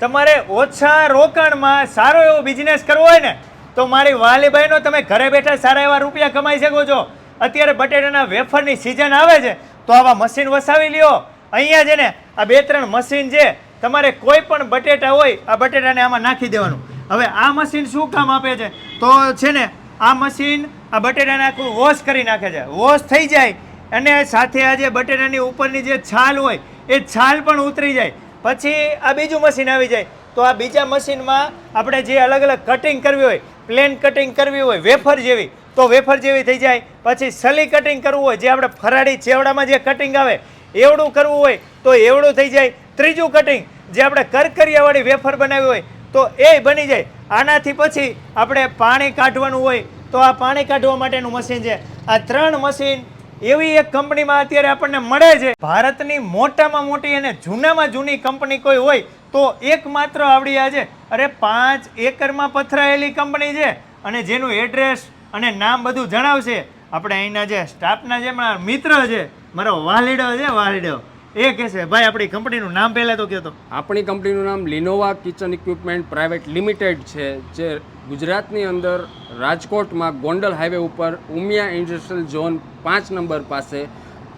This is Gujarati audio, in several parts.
તમારે ઓછા રોકાણમાં સારો એવો બિઝનેસ કરવો હોય ને, તો મારી વાલીબાઈનો તમે ઘરે બેઠા સારા એવા રૂપિયા કમાઈ શકો છો. અત્યારે બટેટાના વેફરની સિઝન આવે છે, તો આવા મશીન વસાવી લ્યો. અહીંયા છે ને, આ બે ત્રણ મશીન છે, તમારે કોઈ પણ બટેટા હોય, આ બટેટાને આમાં નાખી દેવાનું. હવે આ મશીન શું કામ આપે છે? તો છે ને, આ મશીન આ બટેટાને આખું વોશ કરી નાખે છે. વોશ થઈ જાય, અને સાથે આ જે બટેટાની ઉપરની જે છાલ હોય, એ છાલ પણ ઉતરી જાય. પછી આ બીજું મશીન આવી જાય. તો આ બીજા મશીનમાં આપણે જે અલગ અલગ કટિંગ કરવી હોય પ્લેન કટિંગ કરવી હોય વેફર જેવી, તો વેફર જેવી થઈ જાય. પછી સલી કટિંગ કરવું હોય, જે આપણે ફરાળી ચેવડામાં જે કટિંગ આવે, એવડું કરવું હોય, તો એવડું થઈ જાય. ત્રીજું કટિંગ જે આપણે કરકરિયાવાળી વેફર બનાવી હોય, તો એ બની જાય. આનાથી પછી આપણે પાણી કાઢવાનું હોય, તો આ પાણી કાઢવા માટેનું મશીન છે. આ ત્રણ મશીન એવી એક કંપનીમાં અત્યારે આપણને મળે છે. ભારતની મોટામાં મોટી અને જૂનામાં જૂની કંપની કોઈ હોય તો એકમાત્ર આવડી આ છે. અરે પાંચ એકરમાં પથરાયેલી કંપની છે અને જેનું એડ્રેસ અને નામ બધું જણાવશે. આપણે અહીંના જે સ્ટાફના જે મારા મિત્ર છે, મારો વાલીડો છે, વાલીડો. એ કહેશે ભાઈ આપણી કંપનીનું નામ પહેલાં તો કહેતો આપણી કંપનીનું નામ Linova kitchen equipment private limited છે જે ગુજરાતની અંદર રાજકોટમાં ગોંડલ હાઈવે ઉપર ઉમિયા ઇન્ડસ્ટ્રીયલ ઝોન પાંચ નંબર પાસે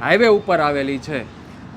હાઈવે ઉપર આવેલી છે.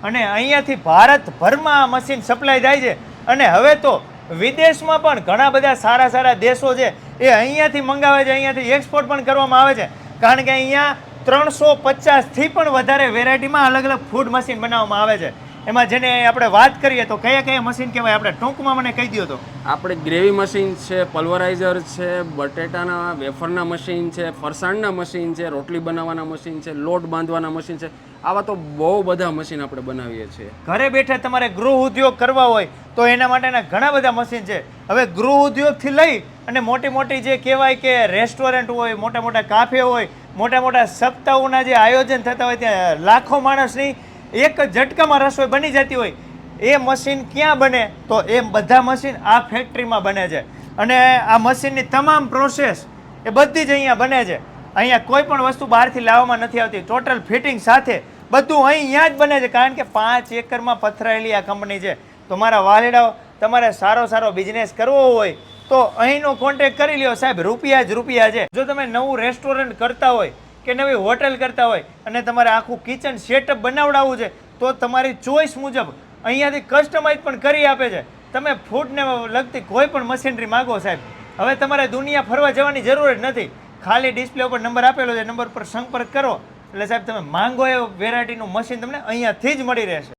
અને અહીંયાથી ભારતભરમાં આ મશીન સપ્લાય થાય છે. અને હવે તો વિદેશમાં પણ ઘણા બધા સારા સારા દેશો છે એ અહીંયાથી મંગાવે છે અહીંયાથી એક્સપોર્ટ પણ કરવામાં આવે છે. કારણ કે અહીંયા ત્રણસો પચાસથી પણ વધારે વેરાયટીમાં અલગ અલગ ફૂડ મશીન બનાવવામાં આવે છે. એમાં જેને આપણે વાત કરીએ તો કયા કયા મશીન કહેવાય? આપણે ટૂંકમાં મને કહી દો તો. આપણે ગ્રેવી મશીન છે પલ્વરાઇઝર છે બટેટાના વેફરના મશીન છે ફરસાણના મશીન છે રોટલી બનાવવાના મશીન છે લોટ બાંધવાના મશીન છે. આવા તો બહુ બધા મશીન આપણે બનાવીએ છીએ. ઘરે બેઠા તમારે ગૃહ ઉદ્યોગ કરવા હોય તો એના માટેના ઘણા બધા મશીન છે. હવે ગૃહ ઉદ્યોગથી લઈ અને મોટી મોટી જે કહેવાય કે રેસ્ટોરન્ટ હોય મોટા મોટા કાફે હોય મોટા મોટા સપ્તાહોના જે આયોજન થતા હોય ત્યાં લાખો માણસની એક ઝટકામાં રસોઈ બની જતી હોય. એ મશીન ક્યાં બને? તો એ બધા મશીન આ ફેક્ટરીમાં બને છે. અને આ મશીનની તમામ પ્રોસેસ એ બધી જ અહીંયા બને છે. અહીંયા કોઈ પણ વસ્તુ બહારથી લાવવામાં નથી આવતી. ટોટલ ફિટિંગ સાથે બધું અહીંયા જ બને છે. કારણ કે પાંચ એકરમાં પથરાયેલી આ કંપની છે. તો મારા વાલેડાઓ, તમારે સારો સારો બિઝનેસ કરવો હોય તો અહીંનો કોન્ટેક કરી લ્યો સાહેબ, રૂપિયા જ રૂપિયા છે. જો તમે નવું રેસ્ટોરન્ટ કરતા હોય કે નવી હોટેલ કરતા હોય અને તમારે આખું કિચન સેટઅપ બનાવડાવવું છે, તો તમારી ચોઈસ મુજબ અહીંયાથી કસ્ટમાઇઝ પણ કરી આપે છે. તમે ફૂડને લગતી કોઈ પણ મશીનરી માગો સાહેબ. હવે તમારે દુનિયા ફરવા જવાની જરૂર જ નથી. ખાલી ડિસ્પ્લે ઉપર નંબર આપેલો છે નંબર પર સંપર્ક કરો. એટલે સાહેબ, તમે માંગો એ વેરાયટીનું મશીન તમને અહીંયાથી જ મળી રહેશે.